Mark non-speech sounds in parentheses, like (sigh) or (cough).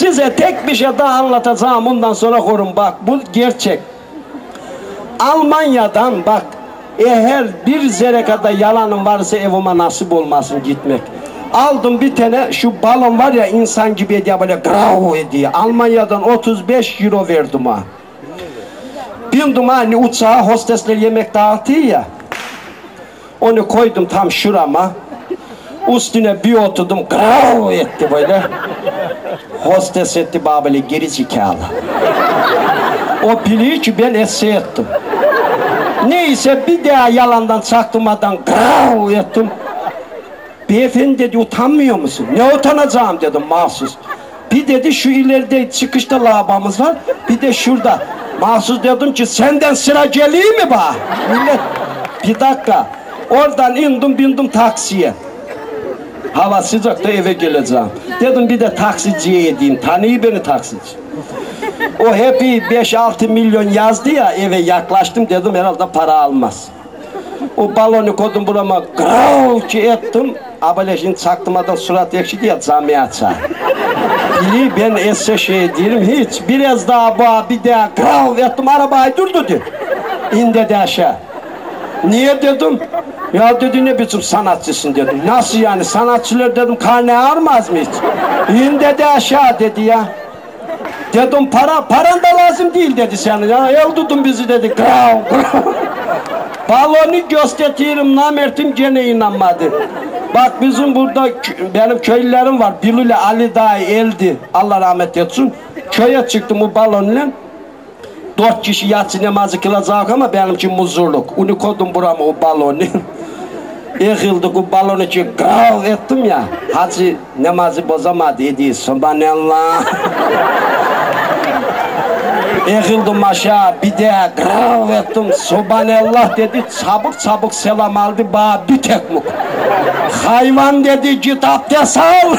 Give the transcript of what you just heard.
Size tek bir şey daha anlatacağım bundan sonra korun bak bu gerçek. Almanya'dan bak eğer bir zerre kadar yalanım varsa evime nasip olmasın gitmek. Aldım bir tane şu balon var ya insan gibi ediyor böyle grau ediyor. Almanya'dan 35 euro verdim ha. Bindim hani uçağa hostesler yemek dağıtıyor ya. Onu koydum tam şurama. Üstüne bir oturdum grau etti böyle. Hostes etti bana böyle geri zekalı. O biliyor ki ben esse ettim. Neyse bir daha yalandan çaktırmadan grau ettim. Beyefendi dedi utanmıyor musun? Ne utanacağım dedim mahsus. Bir dedi şu ileride çıkışta lavabamız var. Bir de şurada. Mahsus dedim ki senden sıra geliyor mi bana? Millet bir dakika. Oradan indim bindim taksiye. Hava sıcakta eve geleceğim. Dedim bir de taksiciye edeyim. Tanıyor beni taksici. O hep 5-6 milyon yazdı ya eve yaklaştım dedim herhalde para almaz. O balonu koydum burama grav ki ettim. Abaleşin çaktırmadan surat ekşi diye camiye açar. Bili ben esse şey değilim hiç. Biraz daha bağ bir daha grav ettim arabayı durdu dedi. İndi de aşağı. Niye dedim? Ya dedi ne biçim sanatçısın dedim. Nasıl yani sanatçılar dedim karne ağrımaz mı hiç? İndi de aşağı dedi ya. Dedim para, paran da lazım değil dedi senin ya. El bizi dedi. Grav. Balonu gösteririm namertim gene inanmadı. Bak bizim burada benim köylülerim var. Bilule Ali Dağ eldi. Allah rahmet etsin. Köye çıktım bu balonla. Dört kişi yatsı namazı kılacak ama benimki muzurluk. Onu koydum burama o balonu. (laughs) Yıkıldık o balonu ki grav ettim ya. Hacı namazı bozamadı dedi. Subhanallah. Yıkıldım aşağı bir de grav ettim. Subhanallah dedi. Çabuk çabuk selam aldı. Bana bir tekmuk. Hayvan dedi git abdest al.